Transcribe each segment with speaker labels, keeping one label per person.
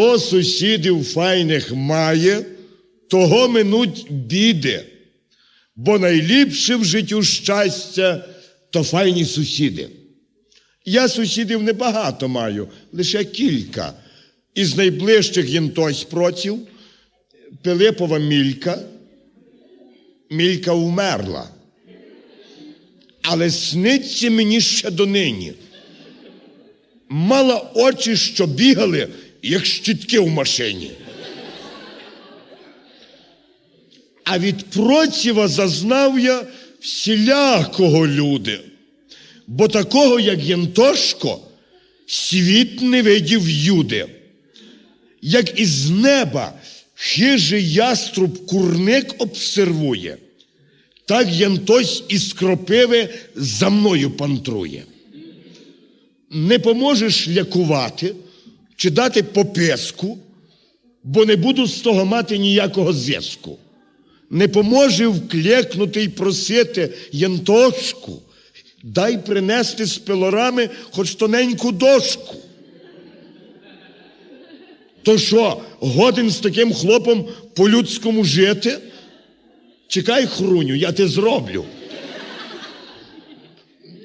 Speaker 1: Хто сусідів файних має, того минуть біди, бо найліпше в життю щастя то файні сусіди. Я сусідів небагато маю, лише кілька. Із найближчих єнтось проців Пилипова Мілька. Мілька вмерла. Але сниться мені ще донині. Мала очі, що бігали, як щітки в машині. А від проціва зазнав я всілякого люди, бо такого, як Єнтошко, світ не видів юди. Як із неба хижий яструб курник обсервує, так Янтось із кропиви за мною пантрує. Не поможеш лякувати чи дати пописку, бо не буду з того мати ніякого зв'язку. Не поможе вклекнути й просити Янтошку, дай принести з пилорами хоч тоненьку дошку. То що, годен з таким хлопом по-людському жити? Чекай, хруню, я те зроблю.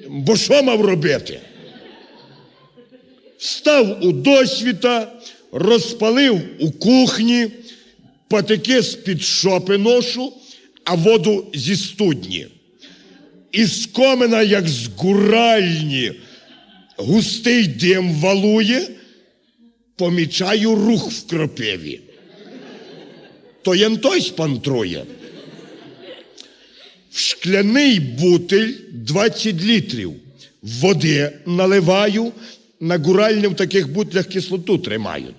Speaker 1: Бо що мав робити? Став у досвіта, розпалив у кухні, патики з-під шопи ношу, а воду зі студні. Із комина, як з гуральні, густий дим валує, помічаю рух в кропиві. То янтой спантрує. В шкляний бутиль 20 літрів. Води наливаю, на гуральні в таких бутлях кислоту тримають.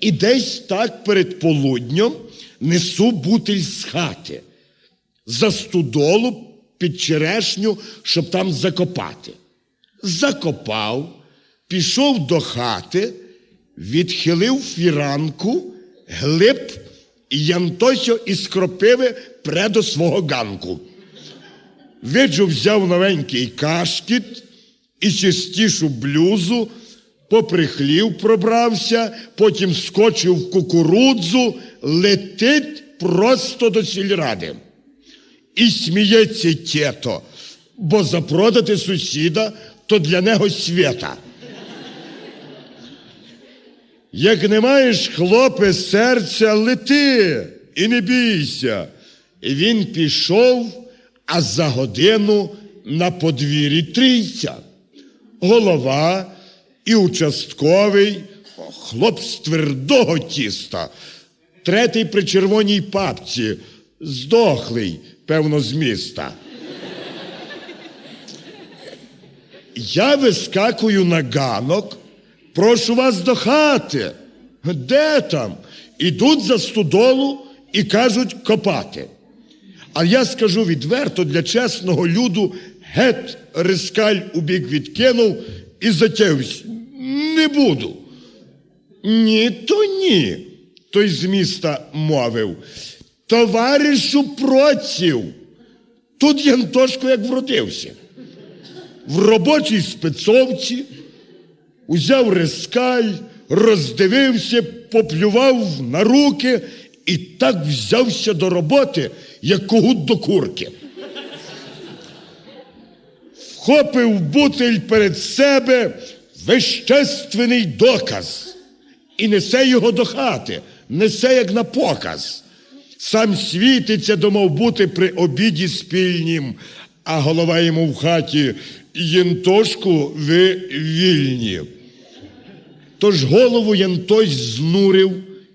Speaker 1: І десь так перед полуднем несу бутиль з хати. За студолу під черешню, щоб там закопати. Закопав, пішов до хати, відхилив фіранку, глиб і Янтосьо із кропиви пре до свого ганку. Виджу взяв новенький кашкіт і чистішу блюзу, поприхлів пробрався, потім скочив в кукурудзу, летить просто до сільради. І сміється тєто, бо запродати сусіда то для нього свята. Як не маєш, хлопе, серця, лети і не бійся. І він пішов, а за годину на подвір'ї трійця. Голова і участковий, хлоп з твердого тіста, третій при червоній папці, здохлий, певно, з міста. Я вискакую на ганок, прошу вас до хати. Де там? Ідуть за стодолу і кажуть копати. А я скажу відверто для чесного люду, гет рискаль у бік відкинув і затявся. Не буду. Ні, то ні. Той з міста мовив. Товаришу проців. Тут Янтошко як вродився. В робочій спецовці узяв рискаль, роздивився, поплював на руки і так взявся до роботи, як когут до курки. Вхопив бутиль перед себе вещественний доказ і несе його до хати, несе як на показ. Сам світиться, думав бути при обіді спільнім, а голова йому в хаті Єнтошку ви вільні. Тож голову Янтось знурив,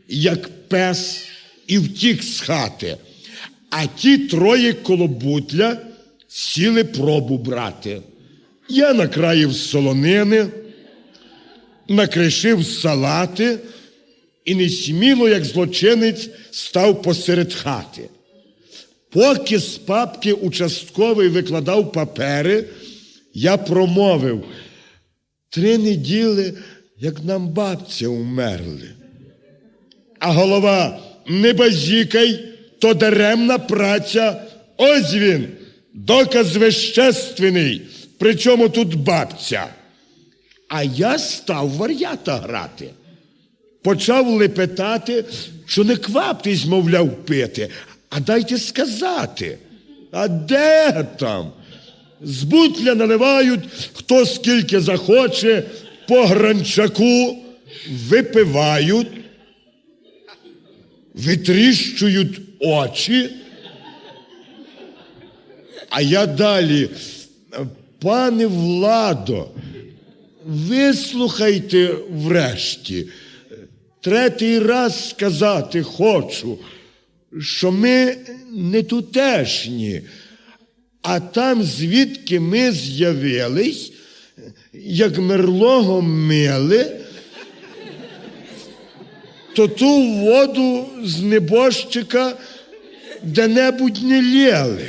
Speaker 1: як пес, і втік з хати. А ті троє коло бутля сіли пробу брати. Я накраїв солонини, накришив салати і несміло, як злочинець, став посеред хати. Поки з папки участковий викладав папери, я промовив три неділи, як нам бабця умерли. А голова не базікай, то даремна праця. Ось він, доказ вещественний, причому тут бабця. А я став вар'ята грати. почав лепетати, що не кваптесь, мовляв, пити, а дайте сказати. А де там? З бутля наливають, хто скільки захоче, по гранчаку випивають, витріщують очі. А я далі, пане Владо, вислухайте врешті. Третій раз сказати хочу, що ми не тутешні, а там, звідки ми з'явились, як мерлого мили, то ту воду з небожчика де-небудь не лєли.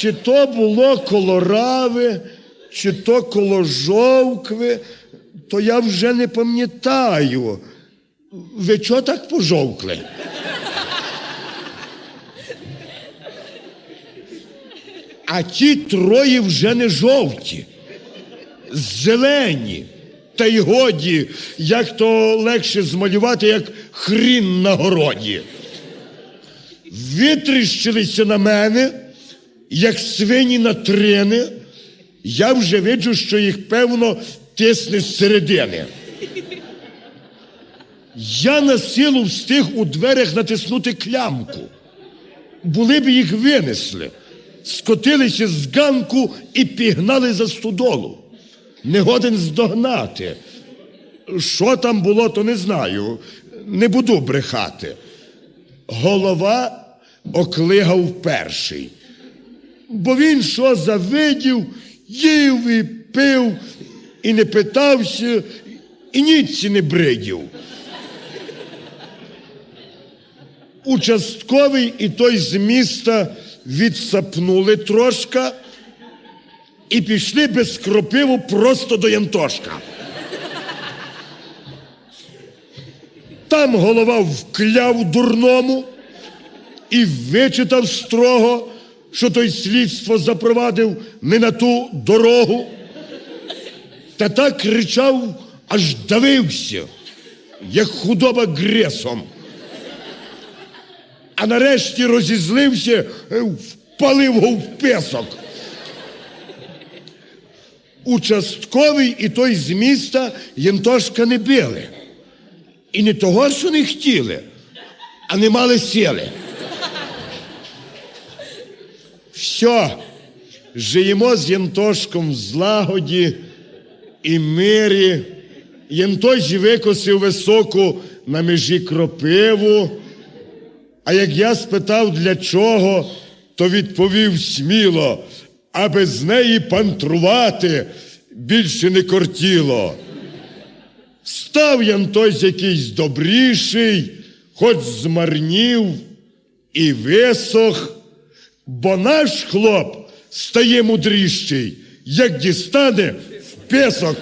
Speaker 1: Чи то було коло рави, чи то коло жовкви, то я вже не пам'ятаю. Ви чого так пожовкли? А ті троє вже не жовті, зелені. Та й годі, як то легше змалювати, як хрін на городі. Витріщилися на мене, як свині на трини. Я вже виджу, що їх, певно, тисне з середини. Я на силу встиг у дверях натиснути клямку. Були б їх винесли, скотилися з ганку і пігнали за стодолу. Не годен здогнати. Що там було, то не знаю. Не буду брехати. Голова оклигав перший. Бо він що завидів, їв і пив, і не питався, і ніці не бридів. Участковий і той з міста відсапнули трошка і пішли без кропиву просто до Янтошка. Там голова вкляв дурному і вичитав строго, що той слідство запровадив не на ту дорогу. Та так кричав, аж давився, як худоба гресом. А нарешті розізлився, е, впалив його в песок. Участковий і той з міста Єнтошка не били. І не того, що не хотіли, а не мали сили. Все, живемо з Єнтошком в злагоді і мирі. Єнтош викосив високу на межі кропиву. А як я спитав, для чого, то відповів сміло, аби з неї пантрувати більше не кортіло. Став Янтось якийсь добріший, хоч змарнів і висох, бо наш хлоп стає мудріший, як дістане в песок.